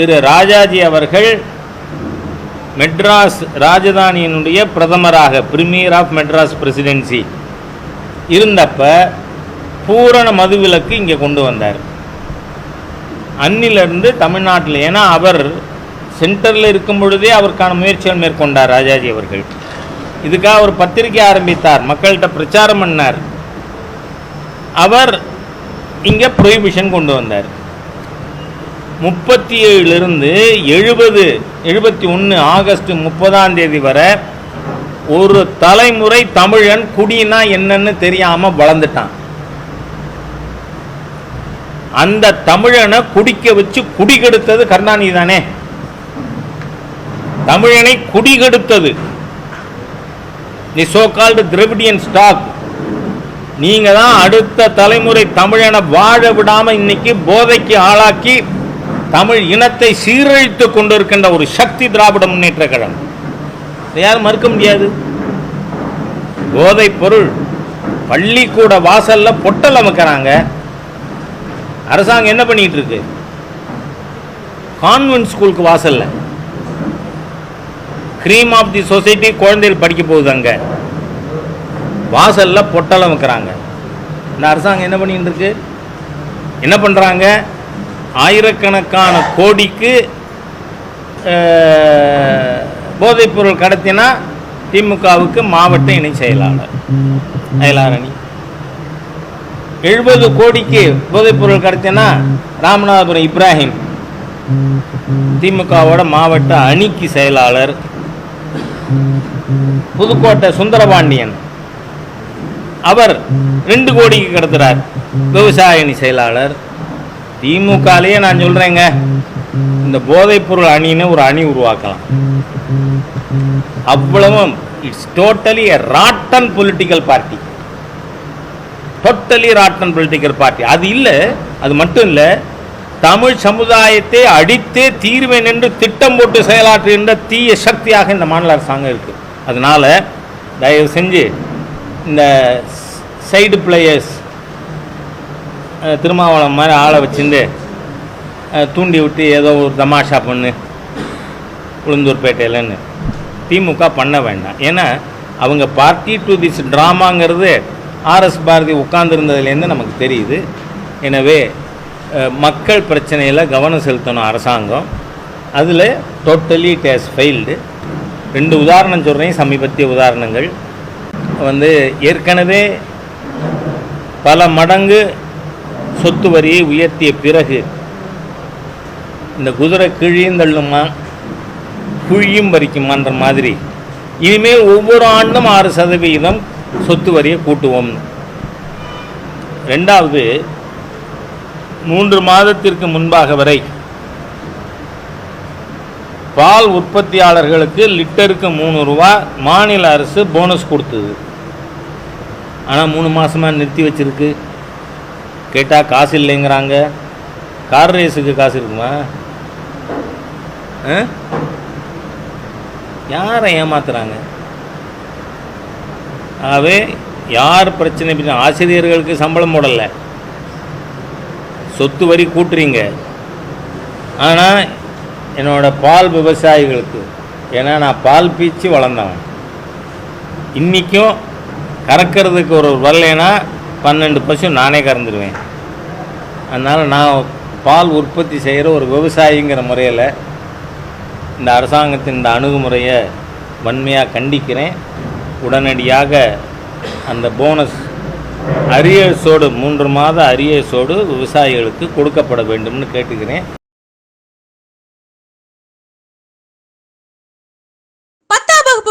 திரு ராஜாஜி அவர்கள் மெட்ராஸ் ராஜதானியினுடைய பிரதமராக premier of Madras presidency இருந்தப்ப பூரண மதுவிலக்கு இங்கே கொண்டு வந்தார். அன்னிலிருந்து தமிழ்நாட்டில் ஏன்னா அவர் சென்டரில் இருக்கும் பொழுதே அவருக்கான முயற்சிகள் மேற்கொண்டார் ராஜாஜி அவர்கள். இதுக்காக ஒரு பத்திரிகை ஆரம்பித்தார் மக்கள்கிட்ட பிரச்சாரம் பண்ணார். அவர் இங்கே ப்ரொஹிபிஷன் கொண்டு வந்தார். முப்பத்தி ஏழுலேருந்து எழுபது எழுபத்தி ஒன்று ஆகஸ்ட் முப்பதாம் தேதி வரை ஒரு தலைமுறை தமிழன் குடினா என்னன்னு தெரியாமல் வளர்ந்துட்டான். அந்த தமிழனை குடிக்க வச்சு குடிகெடுத்தது கருணாநிதி தானே? தமிழனை குடிகெடுத்தது the so called Dravidian stock நீங்க தான் அடுத்த தலைமுறை தமிழனை வாழ விடாம இன்னைக்கு போதைக்கு ஆளாக்கி தமிழ் இனத்தை சீரழித்து கொண்டிருக்கின்ற ஒரு சக்தி திராவிட முன்னேற்ற கழகம். யாரும் மறுக்க முடியாது. போதைப் பொருள் பள்ளிக்கூட வாசல்ல பொட்டல் அமைக்கிறாங்க. அரசாங்கம் என்ன பண்ணிட்டு இருக்கு கான்வென்ட் ஸ்கூலுக்கு வாசல்ல. கிரீம் ஆஃப் தி சொசைட்டி குழந்தைகள் படிக்க போகுது அங்க. வாசல்ல பொட்டலம் வைக்கிறாங்க இந்த அரசாங்கம் என்ன பண்ணிட்டு இருக்கு என்ன பண்றாங்க? ஆயிரக்கணக்கான கோடிக்கு போதைப்பொருள் கடத்தினா திமுகவுக்கு மாவட்ட இணை செயலாளர். அயலாரணி. எழுபது கோடிக்கு போதைப்பொருள் கடத்தினா ராமநாதபுரம் இப்ராஹிம். திமுகவோட மாவட்ட அணிக்கு செயலாளர். புதுக்கோட்டை சுந்தரபாண்டியன். அவர் ரெண்டு கோடிக்கு கடத்துறார். விவசாய அணி செயலாளர். திமுகலேயே நான் சொல்கிறேங்க இந்த போதைப்பொருள் அணின்னு ஒரு அணி உருவாக்கலாம். அவ்வளவும் it's totally a rotten political party totally rotten political party அது இல்லை அது மட்டும் இல்லை தமிழ் சமுதாயத்தை அடித்தே தீர்வேன் என்று திட்டம் போட்டு செயலாற்றுகின்ற தீய சக்தியாக இந்த மாநில அரசாங்கம் இருக்குது அதனால் தயவு செஞ்சு இந்த சைடு பிளேயர்ஸ் திருமாவளம் மாதிரி ஆளை வச்சுட்டு தூண்டி விட்டு ஏதோ ஒரு தமாஷா பண்ணு உளுந்தூர்பேட்டையிலன்னு திமுக பண்ண வேண்டாம். ஏன்னா அவங்க பார்ட்டி டு திஸ் ட்ராமாங்கிறது ஆர்எஸ் பாரதி உட்கார்ந்துருந்ததுலேருந்து நமக்கு தெரியுது. எனவே மக்கள் பிரச்சனையில் கவனம் செலுத்தணும் அரசாங்கம். அதில் டோட்டலி இட் ஹேஸ் ஃபெயில்டு ரெண்டு உதாரணம் சொல்கிறேன் சமீபத்திய உதாரணங்கள். வந்து ஏற்கனவே பல மடங்கு சொத்து வரியை உயர்த்திய பிறகு இந்த குதிரை கிழியும் தள்ளுமா குழியும் பறிக்குமான்ற மாதிரி இனிமேல் ஒவ்வொரு ஆண்டும் ஆறு சதவீதம் சொத்து வரியை கூட்டுவோம். ரெண்டாவது மூன்று மாதத்திற்கு முன்பாக வரை பால் உற்பத்தியாளர்களுக்கு லிட்டருக்கு மூணு ரூபா மாநில அரசு போனஸ் கொடுத்தது. ஆனால் மூணு மாதமாக நிறுத்தி வச்சிருக்கு. கேட்டால் காசு இல்லைங்கிறாங்க. கார் ரேஸுக்கு காசு இருக்குமா? ஆ? யாரை ஏமாத்துறாங்க? ஆகவே யார் பிரச்சனை பண்ண ஆசிரியர்களுக்கு சம்பளம் போடலை? சொத்து வரி கூட்டுறீங்க. ஆனால் என்னோட பால் விவசாயிகளுக்கு ஏன்னா நான் பால் பீச்சு வளர்ந்தவன். இன்றைக்கும் கறக்கிறதுக்கு ஒரு வரலைன்னா பன்னெண்டு பசு நானே கறந்துடுவேன் அதனால் நான் பால் உற்பத்தி செய்கிற ஒரு விவசாயிங்கிற முறையில் இந்த அரசாங்கத்தின் இந்த அணுகுமுறையை வன்மையாக கண்டிக்கிறேன். உடனடியாக அந்த போனஸ் அரியசோடு மூன்று மாத அரியசோடு விவசாயிகளுக்கு கொடுக்கப்பட வேண்டும்னு கேட்டுக்கிறேன்.